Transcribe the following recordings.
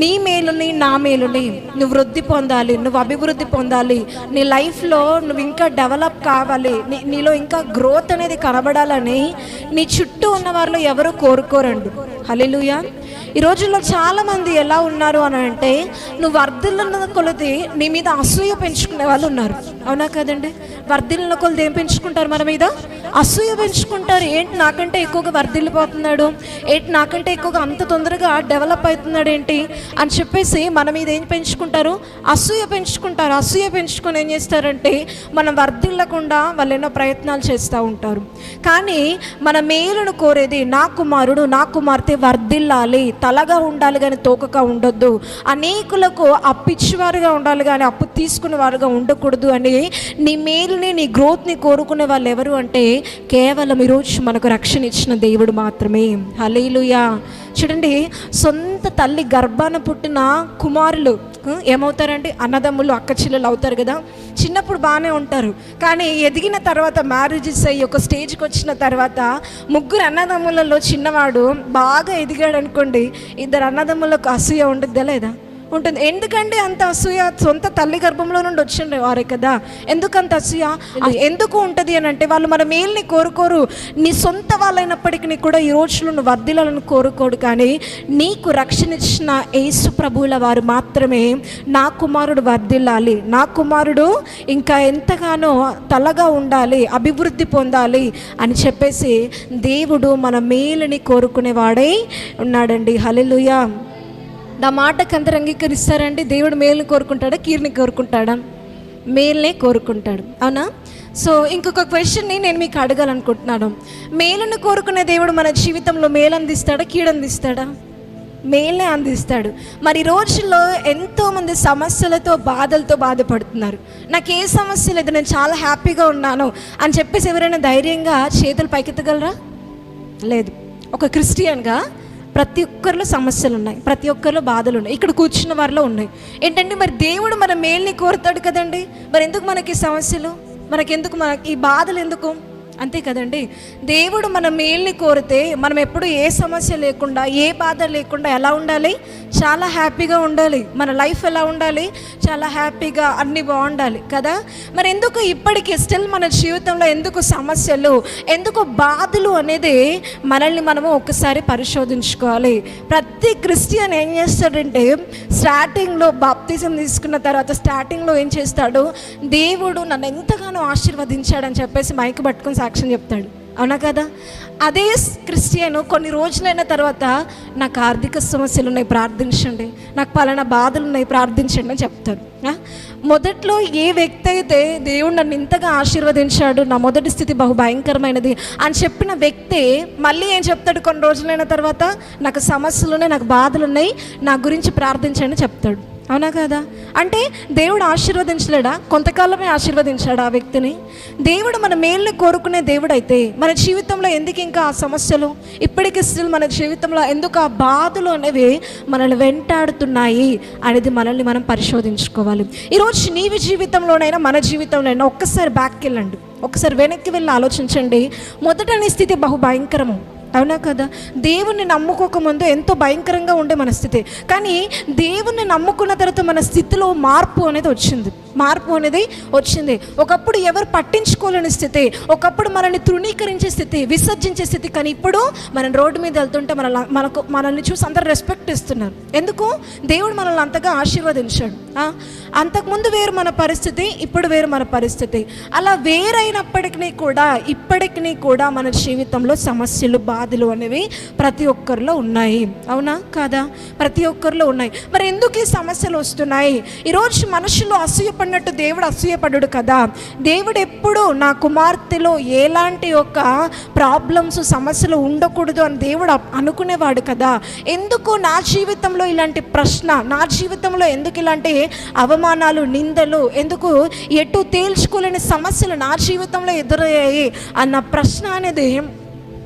నీ మేలుని నా మేలుని నువ్వు వృద్ధి పొందాలి నువ్వు అభివృద్ధి పొందాలి. నీ లైఫ్లో నువ్వు ఇంకా డెవలప్ కావాలి. నీ నీలో ఇంకా గ్రోత్ అనేది కనబడాలని నీ చుట్టూ ఉన్న వారిలో ఎవరు కోరుకోరండి. హల్లెలూయా. ఈ రోజుల్లో చాలామంది ఎలా ఉన్నారు అని అంటే నువ్వు వర్ధిల్లున్న కొలది నీ మీద అసూయ పెంచుకునే వాళ్ళు ఉన్నారు. అవునా కదండి? వర్ధిల్లున్న కొలది ఏం పెంచుకుంటారు మన మీద? అసూయ పెంచుకుంటారు. ఏంటి నాకంటే ఎక్కువగా వర్ధిల్లిపోతున్నాడు? ఏంటి నాకంటే ఎక్కువగా అంత తొందరగా డెవలప్ అవుతున్నాడు ఏంటి? అని చెప్పేసి మన మీద ఏం పెంచుకుంటారు? అసూయ పెంచుకుంటారు. అసూయ పెంచుకొని ఏం చేస్తారంటే మనం వర్ధిల్లకుండా వాళ్ళు ఎన్నో ప్రయత్నాలు చేస్తూ ఉంటారు. కానీ మన మేలును కోరేది నా కుమారుడు నా కుమార్తె వర్ధిల్లాలి. తలగా ఉండాలి కానీ తోకగా ఉండొద్దు. అనేకులకు అప్పిచ్చేవారుగా ఉండాలి కానీ అప్పు తీసుకునే వారుగా ఉండకూడదు అని నీ మేలుని నీ గ్రోత్ని కోరుకునే వాళ్ళు ఎవరు అంటే కేవలం ఈరోజు మనకు రక్షణ ఇచ్చిన దేవుడు మాత్రమే. హలీలుయా చూడండి సొంత తల్లి గర్భాన పుట్టిన కుమారులు ఏమవుతారంటే అన్నదమ్ములు అక్క చెల్లెలు అవుతారు కదా. చిన్నప్పుడు బాగానే ఉంటారు. కానీ ఎదిగిన తర్వాత మ్యారేజెస్ అయ్యి ఒక స్టేజ్కి వచ్చిన తర్వాత ముగ్గురు అన్నదమ్ములలో చిన్నవాడు బాగా ఎదిగాడు అనుకోండి ఇద్దరు అన్నదమ్ములకు అసూయ ఉండద్దా లేదా? ఉంటుంది. ఎందుకంటే అంత అసూయ సొంత తల్లి గర్భంలో నుండి వచ్చిండే వారే కదా. ఎందుకు అంత అసూయ ఎందుకు? ఉంటుంది అని అంటే వాళ్ళు మన మేల్ని కోరుకోరు. నీ సొంత వాళ్ళైనప్పటికీ కూడా ఈ రోజులు నువ్వు వర్ధిల్లాలని కోరుకోడు కానీ నీకు రక్షణ ఇచ్చిన యేసు ప్రభువుల వారు మాత్రమే నా కుమారుడు వర్ధిల్లాలి. నా కుమారుడు ఇంకా ఎంతగానో తలగా ఉండాలి అభివృద్ధి పొందాలి అని చెప్పేసి దేవుడు మన మేలుని కోరుకునేవాడై ఉన్నాడండి. హల్లెలూయా. నా మాటకు అందరు అంగీకరిస్తారండి? దేవుడు మేలుని కోరుకుంటాడా? కీర్ని కోరుకుంటాడా? మేల్నే కోరుకుంటాడు. అవునా? సో ఇంకొక క్వశ్చన్ని నేను మీకు అడగాలనుకుంటున్నాను. మేలును కోరుకునే దేవుడు మన జీవితంలో మేలు అందిస్తాడా? కీడందిస్తాడా అందిస్తాడు? మరి రోజుల్లో ఎంతోమంది సమస్యలతో బాధలతో బాధపడుతున్నారు. నాకు ఏ సమస్య లేదు నేను చాలా హ్యాపీగా ఉన్నాను అని చెప్పేసి ఎవరైనా ధైర్యంగా చేతులు పైకెత్తగలరా? లేదు. ఒక క్రిస్టియన్గా ప్రతి ఒక్కరిలో సమస్యలు ఉన్నాయి ప్రతి ఒక్కరిలో బాధలు ఉన్నాయి ఇక్కడ కూర్చున్న వారిలో ఉన్నాయి. ఏంటంటే మరి దేవుడు మన మేల్ని కోరుతాడు కదండి? మరి ఎందుకు మనకి సమస్యలు? మనకెందుకు మనకి ఈ బాధలు ఎందుకు? అంతే కదండి. దేవుడు మన మేల్ని కోరితే మనం ఎప్పుడు ఏ సమస్య లేకుండా ఏ బాధ లేకుండా ఎలా ఉండాలి? చాలా హ్యాపీగా ఉండాలి. మన లైఫ్ ఎలా ఉండాలి? చాలా హ్యాపీగా అన్నీ బాగుండాలి కదా. మరి ఎందుకు ఇప్పటికీ స్టిల్ మన జీవితంలో ఎందుకు సమస్యలు ఎందుకు బాధలు అనేది మనల్ని మనము ఒకసారి పరిశోధించుకోవాలి. ప్రతి క్రిస్టియన్ ఏం చేస్తాడంటే స్టార్టింగ్లో బాప్తిజం తీసుకున్న తర్వాత స్టార్టింగ్లో ఏం చేస్తాడు? దేవుడు నన్ను ఎంతగానో ఆశీర్వదించాడని చెప్పేసి మైక్ పట్టుకుని సాక్ష్యం చెప్తాడు. అవునా కదా? అదే క్రిస్టియన్ కొన్ని రోజులైన తర్వాత నాకు ఆర్థిక సమస్యలు ఉన్నాయి ప్రార్థించండి. నాకు పలానా బాధలు ఉన్నాయి ప్రార్థించండి అని చెప్తారు మొదట్లో ఏ వ్యక్తి అయితే దేవుడు నన్ను ఇంతగా ఆశీర్వదించాడు నా మొదటి స్థితి బహు భయంకరమైనది అని చెప్పిన వ్యక్తి మళ్ళీ ఏం చెప్తాడు కొన్ని రోజులైన తర్వాత? నాకు సమస్యలు ఉన్నాయి నాకు బాధలు ఉన్నాయి నా గురించి ప్రార్థించండి చెప్తాడు. అవునా కదా? అంటే దేవుడు ఆశీర్వదించలేడా? కొంతకాలమే ఆశీర్వదించాడు ఆ వ్యక్తిని? దేవుడు మన మేల్ని కోరుకునే దేవుడు అయితే మన జీవితంలో ఎందుకు ఇంకా ఆ సమస్యలు? ఇప్పటికీ స్టిల్ మన జీవితంలో ఎందుకు ఆ బాధలు అనేవి మనల్ని వెంటాడుతున్నాయి అనేది మనల్ని మనం పరిశోధించుకోవాలి. ఈరోజు నీవి జీవితంలోనైనా మన జీవితంలోనైనా ఒక్కసారి బ్యాక్కి వెళ్ళండి ఒకసారి వెనక్కి వెళ్ళి ఆలోచించండి. మొదట నీ స్థితి బహు భయంకరము అవునా కదా? దేవుణ్ణి నమ్ముకోకముందు ఎంతో భయంకరంగా ఉండే మన స్థితి కానీ దేవుణ్ణి నమ్ముకున్న తర్వాత మన స్థితిలో మార్పు అనేది వచ్చింది. మార్పు అనేది వచ్చింది. ఒకప్పుడు ఎవరు పట్టించుకోలేని స్థితి ఒకప్పుడు మనల్ని తృణీకరించే స్థితి విసర్జించే స్థితి కానీ ఇప్పుడు మనం రోడ్డు మీద వెళ్తుంటే మన మనకు మనల్ని చూసి అందరు రెస్పెక్ట్ ఇస్తున్నారు. ఎందుకు? దేవుడు మనల్ని అంతగా ఆశీర్వదించాడు. అంతకుముందు వేరు మన పరిస్థితి ఇప్పుడు వేరు మన పరిస్థితి. అలా వేరైనప్పటికీ కూడా ఇప్పటికీ కూడా మన జీవితంలో సమస్యలు బాధలు అనేవి ప్రతి ఒక్కరిలో ఉన్నాయి. అవునా? కాదా? ప్రతి ఒక్కరిలో ఉన్నాయి. మరి ఎందుకు ఈ సమస్యలు వస్తున్నాయి? ఈరోజు మనుషులు అసూయపడినట్టు దేవుడు అసూయపడు కదా. దేవుడు ఎప్పుడు నా కుమార్తెలో ఎలాంటి ఒక ప్రాబ్లమ్స్ సమస్యలు ఉండకూడదు అని దేవుడు అనుకునేవాడు కదా. ఎందుకు నా జీవితంలో ఇలాంటి ప్రశ్న నా జీవితంలో ఎందుకు ఇలాంటి అవమానాలు నిందలు ఎందుకు ఎటు తేల్చుకోలేని సమస్యలు నా జీవితంలో ఎదురయ్యాయి అన్న ప్రశ్న అనేది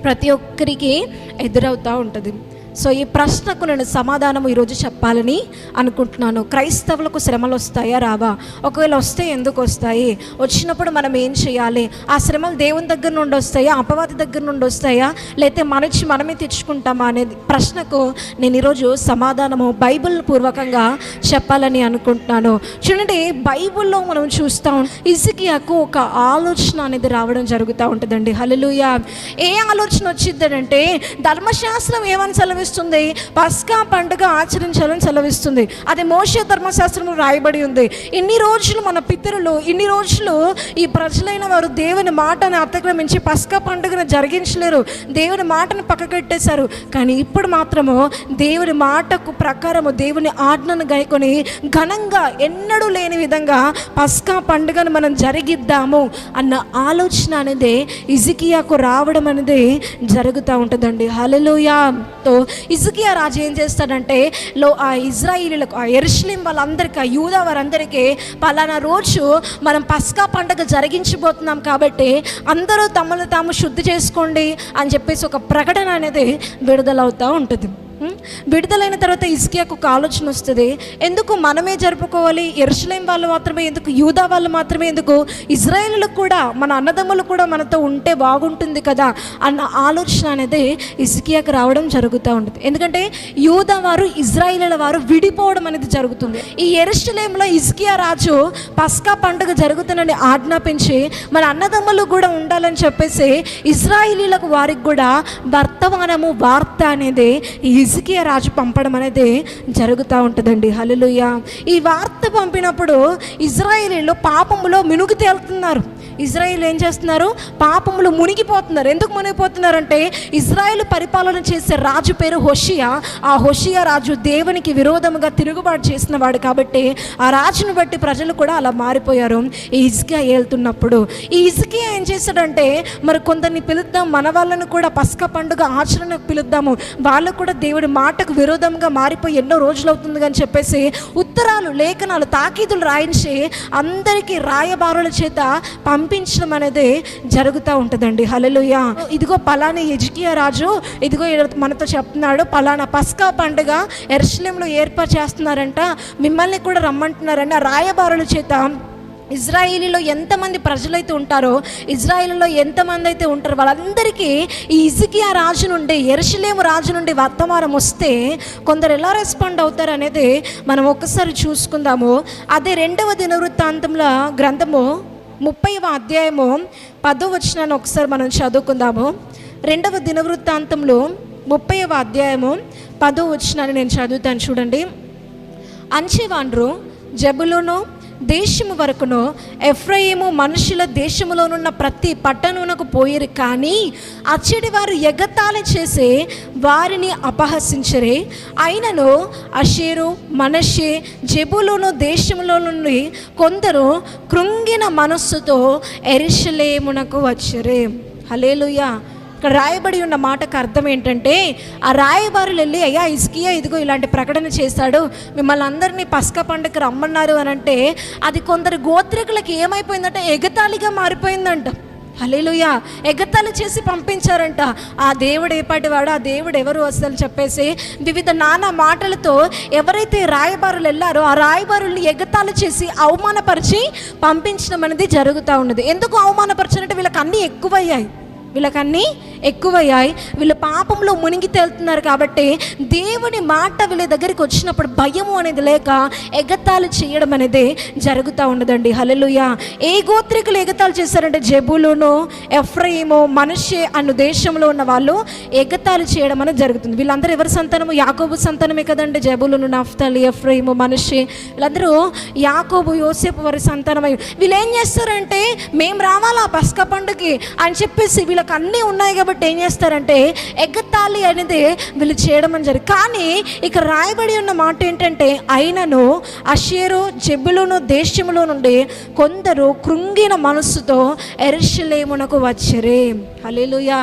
ప్రతి ఒక్కరికి ఎదురవుతూ ఉంటుంది. సో ఈ ప్రశ్నకు నేను సమాధానం ఈరోజు చెప్పాలని అనుకుంటున్నాను. క్రైస్తవులకు శ్రమలు వస్తాయా? రావా. ఒకవేళ వస్తే ఎందుకు వస్తాయి? వచ్చినప్పుడు మనం ఏం చేయాలి? ఆ శ్రమలు దేవుని దగ్గర నుండి వస్తాయా? అపవాది దగ్గర నుండి వస్తాయా? లేకపోతే మనచి మనమే తెచ్చుకుంటామా అనేది ప్రశ్నకు నేను ఈరోజు సమాధానము బైబిల్ పూర్వకంగా చెప్పాలని అనుకుంటున్నాను. చూడండి బైబిల్లో మనం చూస్తాం ఇసుకియాకు ఒక ఆలోచన అనేది రావడం జరుగుతూ ఉంటుందండి. హలలుయ ఏ ఆలోచన వచ్చిందంటే ధర్మశాస్త్రం ఏమని సెలవిస్తుంది? పస్కా పండుగ ఆచరించాలని సెలవిస్తుంది. అది మోస ధర్మశాస్త్రంలో రాయబడి ఉంది. ఇన్ని రోజులు మన పితరులు ఇన్ని రోజులు ఈ ప్రజలైన వారు దేవుని మాటను అతిక్రమించి పస్కా పండుగను జరిగించలేరు. దేవుని మాటను పక్కకెట్టేశారు. కానీ ఇప్పుడు మాత్రము దేవుని మాటకు ప్రకారము దేవుని ఆజ్ఞను గాయకొని ఘనంగా ఎన్నడూ లేని విధంగా పస్కా పండుగను మనం జరిగిద్దాము అన్న ఆలోచన అనేది ఇజికియాకు రావడం అనేది జరుగుతూ ఉంటుందండి. హలలోయాతో ఇజికియా రాజు ఏం చేస్తాడంటే లో ఆ ఇజ్రాయిలీలకు ఆ ఎరుషులిం వాళ్ళందరికీ ఆ యూదా వారందరికీ పలానా రోజు మనం పస్కా పండగ జరిగించబోతున్నాం కాబట్టి అందరూ తమను తాము శుద్ధి చేసుకోండి అని చెప్పేసి ఒక ప్రకటన అనేది విడుదలవుతూ ఉంటుంది. విడుదలైన తర్వాత ఇస్కియాకు ఒక ఆలోచన వస్తుంది. ఎందుకు మనమే జరుపుకోవాలి? ఎరుసలేం వాళ్ళు మాత్రమే ఎందుకు? యూదా వాళ్ళు మాత్రమే ఎందుకు? ఇజ్రాయేలులకు కూడా మన అన్నదమ్ములు కూడా మనతో ఉంటే బాగుంటుంది కదా అన్న ఆలోచన అనేది ఇస్కియాకు రావడం జరుగుతూ ఉంటుంది. ఎందుకంటే యూదా వారు ఇజ్రాయిల వారు విడిపోవడం అనేది జరుగుతుంది. ఈ ఎరుసలేంలో ఇస్కియా రాజు పస్కా పండుగ జరుగుతుందని ఆజ్ఞాపించి మన అన్నదమ్ములు కూడా ఉండాలని చెప్పేసి ఇజ్రాయిలీలకు వారికి కూడా వర్తమానము వార్త అనేది ఈ రాజు పంపడం అనేది జరుగుతూ ఉంటుందండి. హలలుయ ఈ వార్త పంపినప్పుడు ఇజ్రాయేలీలో పాపములో మినుగు తేలుతున్నారు. ఇజ్రాయిల్ ఏం చేస్తున్నారు? పాపములు మునిగిపోతున్నారు. ఎందుకు మునిగిపోతున్నారంటే ఇజ్రాయిల్ పరిపాలన చేసే రాజు పేరు హోషియా. ఆ హోషియా రాజు దేవునికి విరోధముగా తిరుగుబాటు చేసిన వాడు కాబట్టి ఆ రాజును బట్టి ప్రజలు కూడా అలా మారిపోయారు. ఈ ఇజ్కియా వెళ్తున్నప్పుడు ఈ ఇజ్కియా ఏం చేశాడంటే మరి కొందరిని పిలుద్దాం మన వాళ్ళను కూడా పసక పండుగ ఆచరణకు పిలుద్దాము. వాళ్ళు కూడా దేవుడి మాటకు విరోధంగా మారిపోయి ఎన్నో రోజులు అవుతుంది అని చెప్పేసి ఉత్తరాలు లేఖనాలు తాకీదులు రాయించి అందరికీ రాయబారుల చేత పంపి పంపించడం అనేది జరుగుతూ ఉంటుందండి. హలలుయ ఇదిగో పలానా ఎజికియా రాజు ఇదిగో మనతో చెప్తున్నాడు పలానా పస్కా పండుగ ఎర్షలేంలో ఏర్పాటు చేస్తున్నారంట. మిమ్మల్ని కూడా రమ్మంటున్నారంట ఆ రాయబారుల చేత ఇజ్రాయిలీలో ఎంతమంది ప్రజలైతే ఉంటారో ఇజ్రాయిలీలో ఎంతమంది అయితే ఉంటారో వాళ్ళందరికీ ఈ ఇజికియా రాజు నుండి ఎరుషలేము రాజు నుండి వర్తమానం వస్తే కొందరు ఎలా రెస్పాండ్ అవుతారు అనేది మనం ఒక్కసారి చూసుకుందాము. అదే రెండవ దినవృత్తాంతంలో గ్రంథము ముప్పైవ అధ్యాయము పదో వచనాన్ని ఒకసారి మనం చదువుకుందాము. రెండవ దినవృత్తాంతంలో ముప్పైవ అధ్యాయము పదో వచనాన్ని నేను చదువుతాను చూడండి. అంచెవాండ్రు జబులోను దేశము వరకును ఎఫ్రయిము మనుషుల దేశములోనున్న ప్రతి పట్టణమునకు పోయిరు కానీ అచ్చడి వారు ఎగతాళి చేసి వారిని అపహసించరే. అయినను అషేరు మనషే జబులోను దేశంలో నుండి కొందరు కృంగిన మనస్సుతో ఎరిశలేమునకు వచ్చరే. హలేలుయా ఇక్కడ రాయబడి ఉన్న మాటకు అర్థం ఏంటంటే ఆ రాయబారులు వెళ్ళి అయ్యా ఇస్కియా ఇదిగో ఇలాంటి ప్రకటన చేశాడు మిమ్మల్ని అందరినీ పస్క పండుగ రమ్మన్నారు అని అంటే అది కొందరు గోత్రికులకు ఏమైపోయిందంటే? ఎగతాళిగా మారిపోయిందంట. హలేలుయ ఎగతాళి చేసి పంపించారంట. ఆ దేవుడు ఏపాటివాడు ఆ దేవుడు ఎవరు అసలు చెప్పేసి వివిధ నానా మాటలతో ఎవరైతే రాయబారులు వెళ్ళారో ఆ రాయబారుల్ని ఎగతాళి చేసి అవమానపరిచి పంపించడం అనేది జరుగుతూ ఉన్నది. ఎందుకు అవమానపరిచినట్టు? వీళ్ళకి అన్నీ ఎక్కువయ్యాయి. వీళ్ళకన్నీ ఎక్కువయ్యాయి. వీళ్ళు పాపంలో మునిగి తేలుతున్నారు కాబట్టి దేవుని మాట వీళ్ళ దగ్గరికి వచ్చినప్పుడు భయము అనేది లేక ఎగతాలు చేయడం అనేది జరుగుతూ ఉండదండి హలలుయ ఏ గోత్రికులు ఎగతాలు చేశారంటే జబులును ఎఫ్రయిము మనుషే అన్న దేశంలో ఉన్న వాళ్ళు ఎగతాలు చేయడం అనేది జరుగుతుంది. వీళ్ళందరూ ఎవరి సంతానము? యాకోబు సంతానమే కదండి జబులును నఫ్తలి ఎఫ్రయిము మనుషే వీళ్ళందరూ యాకోబు యోసేపు వారి సంతానమై వీళ్ళు ఏం చేస్తారంటే మేము రావాలా పస్క పండుగకి? అని చెప్పేసి వీళ్ళకి అన్నీ ఉన్నాయి కాబట్టి ఏం చేస్తారంటే ఎగ్గత్తాలి అనేది వీళ్ళు చేయడం అని జరిగింది. కానీ ఇక రాయబడి ఉన్న మాట ఏంటంటే అయినను అషేరు జబ్బులోను దేశములో నుండి కొందరు కృంగిన మనస్సుతో ఎరుషలేమునకు వచ్చరే. హలేలుయా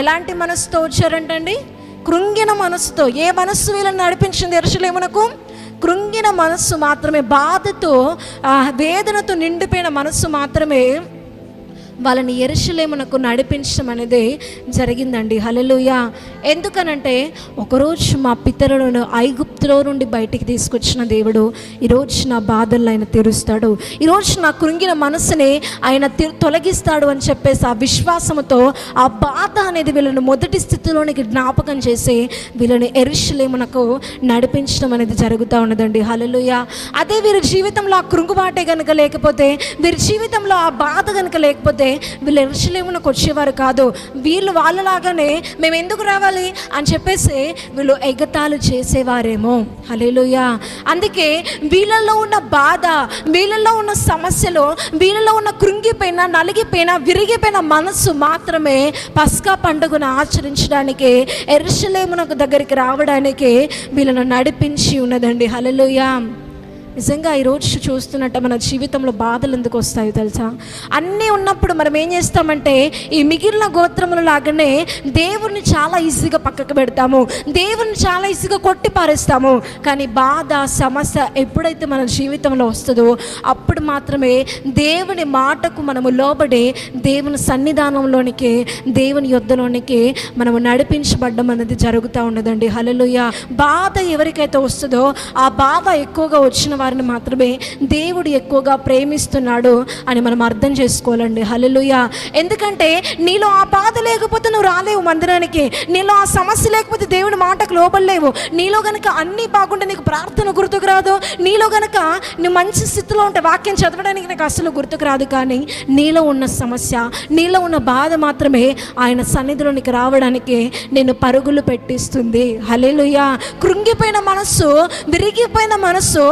ఎలాంటి మనస్సుతో వచ్చారంటండి? కృంగిన మనస్సుతో. ఏ మనస్సు వీళ్ళని నడిపించింది ఎరుషలేమునకు? కృంగిన మనస్సు మాత్రమే. బాధతో వేదనతో నిండిపోయిన మనస్సు మాత్రమే వాళ్ళని ఎరుషలేమునకు నడిపించడం అనేది జరిగిందండి. హలలుయ ఎందుకనంటే ఒకరోజు మా పితరులను ఐగుప్తులో నుండి బయటికి తీసుకొచ్చిన దేవుడు ఈరోజు నా బాధలను ఆయన తీరుస్తాడు. ఈరోజు నా కృంగిన మనసుని ఆయన తొలగిస్తాడు అని చెప్పేసి ఆ విశ్వాసంతో ఆ బాధ అనేది వీళ్ళని మొదటి స్థితిలోనికి జ్ఞాపకం చేసి వీళ్ళని ఎరుషలేమునకు నడిపించడం అనేది జరుగుతూ ఉన్నదండి. హలలుయ అదే వీరి జీవితంలో ఆ కృంగుబాటే కనుక లేకపోతే వీరి జీవితంలో ఆ బాధ కనుక లేకపోతే వీళ్ళు ఎరుసలేమునకు వచ్చేవారు కాదు. వీళ్ళు వాళ్ళలాగానే మేము ఎందుకు రావాలి? అని చెప్పేసి వీళ్ళు ఎగతాలు చేసేవారేమో. హలేలుయా అందుకే వీళ్ళలో ఉన్న బాధ వీళ్ళలో ఉన్న సమస్యలు వీళ్ళలో ఉన్న కృంగిపోయిన నలిగిపోయిన విరిగిపోయిన మనస్సు మాత్రమే పస్కా పండుగను ఆచరించడానికి ఎరుసలేమునకు దగ్గరికి రావడానికి వీళ్ళను నడిపించి ఉన్నదండి. హలలుయా నిజంగా ఈరోజు చూస్తున్నట్టు మన జీవితంలో బాధలు ఎందుకు వస్తాయో తెలుసా? అన్నీ ఉన్నప్పుడు మనం ఏం చేస్తామంటే ఈ మిగిలిన గోత్రముల లాగానే దేవుణ్ణి చాలా ఈజీగా పక్కకు పెడతాము. దేవుణ్ణి చాలా ఈజీగా కొట్టి పారేస్తాము. కానీ బాధ సమస్య ఎప్పుడైతే మన జీవితంలో వస్తుందో అప్పుడు మాత్రమే దేవుని మాటకు మనము లోబడి దేవుని సన్నిధానంలోనికి దేవుని యుద్ధలోనికి మనము నడిపించబడ్డం అనేది జరుగుతూ ఉండదండి హలలుయ బాధ ఎవరికైతే వస్తుందో ఆ బాధ ఎక్కువగా వచ్చిన వారిని మాత్రమే దేవుడు ఎక్కువగా ప్రేమిస్తున్నాడు అని మనం అర్థం చేసుకోవాలండి. హలలుయ ఎందుకంటే నీలో ఆ బాధ లేకపోతే నువ్వు రాలేవు మందిరానికి. నీలో ఆ సమస్య లేకపోతే దేవుడి మాటకు లోపలేవు నీలో గనక అన్నీ బాగుంటే నీకు ప్రార్థన గుర్తుకు రాదు. నీలో గనక నువ్వు మంచి స్థితిలో ఉంటే వాక్యం చదవడానికి నీకు అసలు గుర్తుకు రాదు కానీ నీలో ఉన్న సమస్య నీలో ఉన్న బాధ మాత్రమే ఆయన సన్నిధిలోనికి రావడానికి నేను పరుగులు పెట్టిస్తుంది. హలేలుయ కృంగిపోయిన మనస్సు విరిగిపోయిన మనస్సు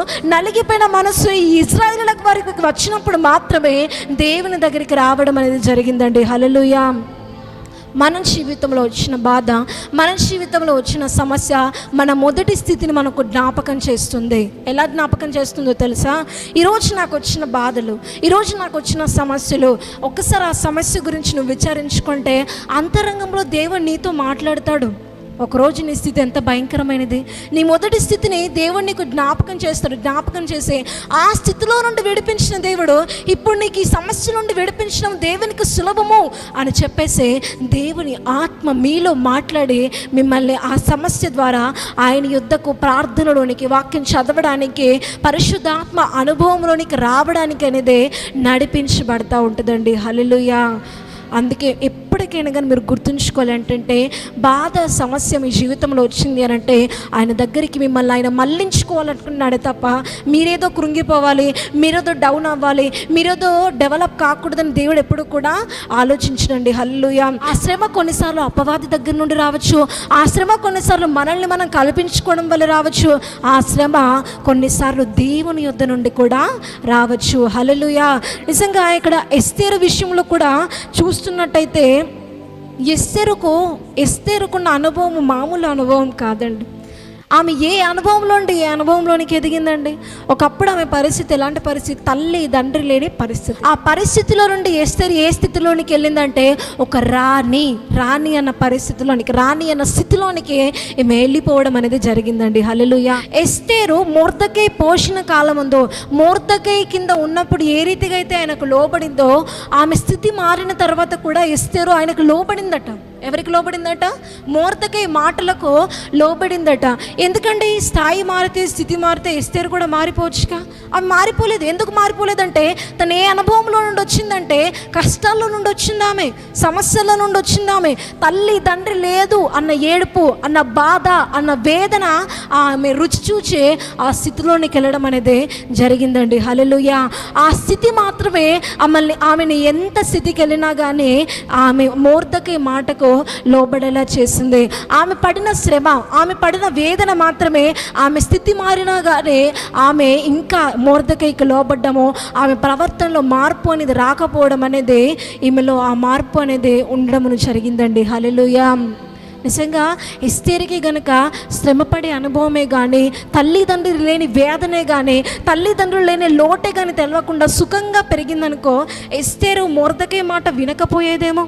నలిగిపోయిన మనసు ఈ ఇజ్రాయిలకు వారికి వచ్చినప్పుడు మాత్రమే దేవుని దగ్గరికి రావడం అనేది జరిగిందండి. హలలుయ మన జీవితంలో వచ్చిన బాధ మన జీవితంలో వచ్చిన సమస్య మన మొదటి స్థితిని మనకు జ్ఞాపకం చేస్తుంది. ఎలా జ్ఞాపకం చేస్తుందో తెలుసా? ఈరోజు నాకు వచ్చిన బాధలు ఈరోజు నాకు వచ్చిన సమస్యలు ఒక్కసారి ఆ సమస్య గురించి నువ్వు విచారించుకుంటే అంతరంగంలో దేవుడు నీతో మాట్లాడతాడు. ఒకరోజు నీ స్థితి ఎంత భయంకరమైనది? నీ మొదటి స్థితిని దేవుడు నీకు జ్ఞాపకం చేస్తాడు. జ్ఞాపకం చేసి ఆ స్థితిలో నుండి విడిపించిన దేవుడు ఇప్పుడు నీకు ఈ సమస్య నుండి విడిపించడం దేవునికి సులభము అని చెప్పేసి దేవుని ఆత్మ మీలో మాట్లాడి మిమ్మల్ని ఆ సమస్య ద్వారా ఆయన యుద్ధకు ప్రార్థనలోనికి వాక్యం చదవడానికి పరిశుద్ధాత్మ అనుభవంలోనికి రావడానికి అనేది నడిపించబడతా ఉంటుందండి. హల్లెలూయా. అందుకే ఎప్పటికైనా కానీ మీరు గుర్తుంచుకోవాలి ఏంటంటే బాధ సమస్య మీ జీవితంలో వచ్చింది అని అంటే ఆయన దగ్గరికి మిమ్మల్ని ఆయన మళ్ళించుకోవాలనుకున్నాడే తప్ప మీరేదో కృంగిపోవాలి మీరేదో డౌన్ అవ్వాలి మీరేదో డెవలప్ కాకూడదని దేవుడు ఎప్పుడు కూడా ఆలోచించడండి. హల్లుయ ఆ శ్రమ కొన్నిసార్లు అపవాది దగ్గర నుండి రావచ్చు. ఆ శ్రమ కొన్నిసార్లు మనల్ని మనం కల్పించుకోవడం వల్ల రావచ్చు. ఆ శ్రమ కొన్నిసార్లు దేవుని యొద్ద నుండి కూడా రావచ్చు. హలలుయ నిజంగా ఇక్కడ ఎస్తేరు విషయంలో కూడా చూస్తున్నట్టయితే ఎస్తెరుకు ఎస్తెరుకున్న అనుభవం మామూలు అనుభవం కాదండి. ఆమె ఏ అనుభవంలో ఉండి ఏ అనుభవంలోనికి ఎదిగిందండి? ఒకప్పుడు ఆమె పరిస్థితి ఎలాంటి పరిస్థితి? తల్లి తండ్రి లేని పరిస్థితి. ఆ పరిస్థితిలో నుండి ఎస్తేరు ఏ స్థితిలోనికి వెళ్ళిందంటే ఒక రాణి రాణి అన్న పరిస్థితిలోనికి రాణి అన్న స్థితిలోనికి ఈమె వెళ్ళిపోవడం అనేది జరిగిందండి. హలలుయ ఎస్తేరు మూర్తకై పోషణ కాలముందు మూర్తకై కింద ఉన్నప్పుడు ఏ రీతిగా అయితే ఆయనకు లోబడిందో ఆమె స్థితి మారిన తర్వాత కూడా ఎస్తేరు ఆయనకు లోబడిందట. ఎవరికి లోబడిందట? మూర్తకై మాటలకు లోబడిందట. ఎందుకంటే ఈ స్థాయి మారితే స్థితి మారితే ఎస్తేరు కూడా మారిపోవచ్చుగా? అవి మారిపోలేదు. ఎందుకు మారిపోలేదంటే తను ఏ అనుభవంలో నుండి వచ్చిందంటే కష్టాల్లో నుండి వచ్చిందామే సమస్యల నుండి వచ్చిందామే. తల్లి తండ్రి లేదు అన్న ఏడుపు అన్న బాధ అన్న వేదన ఆమె రుచి చూచే ఆ స్థితిలోనికి వెళ్ళడం అనేది జరిగిందండి. హలలుయ ఆ స్థితి మాత్రమే ఆమెల్ని ఆమెను ఎంత స్థితికి వెళ్ళినా కానీ ఆమె మూర్తకి మాటకు లోబడేలా చేసింది. ఆమె పడిన శ్రమ ఆమె పడిన వేదన మాత్రమే ఆమె స్థితి మారినా కానీ ఆమె ఇంకా మూర్ధకైకి లోబడ్డము. ఆమె ప్రవర్తనలో మార్పు అనేది రాకపోవడం అనేది ఈమెలో ఆ మార్పు అనేది ఉండడం జరిగిందండి. హలెలుయా నిజంగా ఇస్తేరికి గనుక శ్రమపడే అనుభవమే కానీ తల్లిదండ్రులు లేని వేదనే కానీ తల్లిదండ్రులు లేని లోటే కానీ తెలవకుండా సుఖంగా పెరిగిందనుకో ఎస్తేరు మూర్ధకే మాట వినకపోయేదేమో.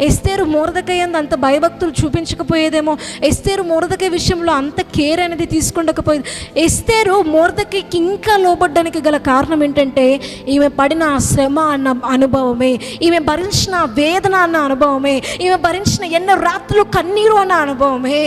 ఎస్తేరు మోరదకై అంత అంత భయభక్తులు చూపించకపోయేదేమో. ఎస్తేరు మోరదకై విషయంలో అంత కేర్ అనేది తీసుకుండకపోయేది. ఎస్తేరు మోరదకైకి ఇంకా లోబడ్డానికి గల కారణం ఏంటంటే ఈమె పడిన ఆ శ్రమ అన్న అనుభవమే ఈమె భరించిన వేదన అన్న అనుభవమే ఈమె భరించిన ఎన్నో రాత్రులు కన్నీరు అన్న అనుభవమే.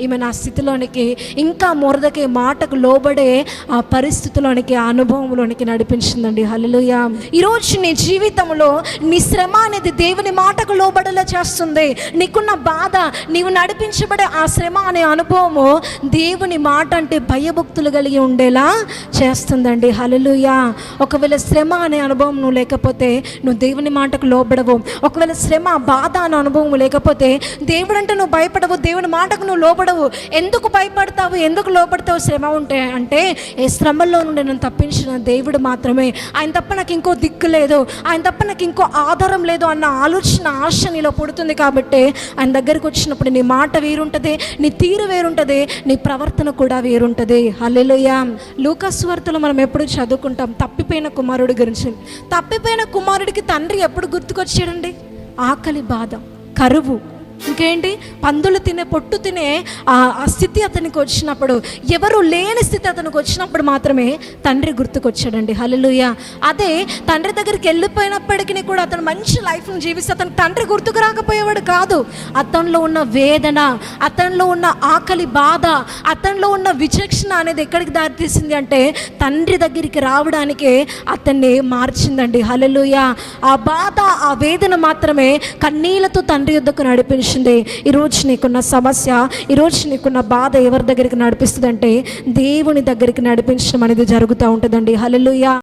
ఈమె నా స్థితిలోనికి ఇంకా మురదకి మాటకు లోబడే ఆ పరిస్థితిలోనికి ఆ అనుభవంలోనికి నడిపించిందండి. హలలుయ ఈరోజు నీ జీవితంలో నీ శ్రమ అనేది దేవుని మాటకు లోబడేలా చేస్తుంది. నీకున్న బాధ నీవు నడిపించబడే ఆ శ్రమ అనే అనుభవము దేవుని మాట అంటే భయభక్తులు కలిగి ఉండేలా చేస్తుందండి. హలలుయ ఒకవేళ శ్రమ అనే అనుభవం నువ్వు లేకపోతే నువ్వు దేవుని మాటకు లోబడవు. ఒకవేళ శ్రమ బాధ అనే అనుభవం లేకపోతే దేవుడు అంటే నువ్వు భయపడవు దేవుని మాటకు నువ్వు లోబడవు. ఎందుకు భయపడతావు? ఎందుకు లోపడతావు శ్రమ ఉంటే అంటే ఏ శ్రమల్లో నుండి నన్ను తప్పించిన దేవుడు మాత్రమే. ఆయన తప్ప నాకు ఇంకో దిక్కు లేదు. ఆయన తప్ప నాకు ఇంకో ఆధారం లేదు అన్న ఆలోచన ఆశ నీలో పుడుతుంది కాబట్టి ఆయన దగ్గరికి వచ్చినప్పుడు నీ మాట వేరుంటుంది నీ తీరు వేరుంటుంది నీ ప్రవర్తన కూడా వేరుంటుంది. హల్లెలుయా. లూకాస్ వార్తలో మనం ఎప్పుడు చదువుకుంటాం తప్పిపోయిన కుమారుడి గురించి. తప్పిపోయిన కుమారుడికి తండ్రి ఎప్పుడు గుర్తుకొచ్చాడండి? ఆకలి బాధ కరువు ఇంకేంటి? పందులు తినే పొట్టు తినే ఆ స్థితి అతనికి వచ్చినప్పుడు ఎవరు లేని స్థితి అతనికి వచ్చినప్పుడు మాత్రమే తండ్రి గుర్తుకొచ్చాడండి. హలలుయ అదే తండ్రి దగ్గరికి వెళ్ళిపోయినప్పటికీ కూడా అతను మంచి లైఫ్ను జీవిస్తే అతను తండ్రి గుర్తుకు రాకపోయేవాడు కాదు. అతనిలో ఉన్న వేదన అతనిలో ఉన్న ఆకలి బాధ అతనిలో ఉన్న విచక్షణ అనేది ఎక్కడికి దారితీసింది అంటే తండ్రి దగ్గరికి రావడానికే అతన్ని మార్చిందండి. హలలుయ ఆ బాధ ఆ వేదన మాత్రమే కన్నీళ్ళతో తండ్రి యుద్ధకు నడిపించింది ఈరోజు నీకున్న సమస్య ఈరోజు నీకున్న బాధ ఎవరి దగ్గరికి నడిపిస్తుందంటే దేవుని దగ్గరికి నడిపించడం అనేది జరుగుతూ ఉంటుందండి. హలలుయా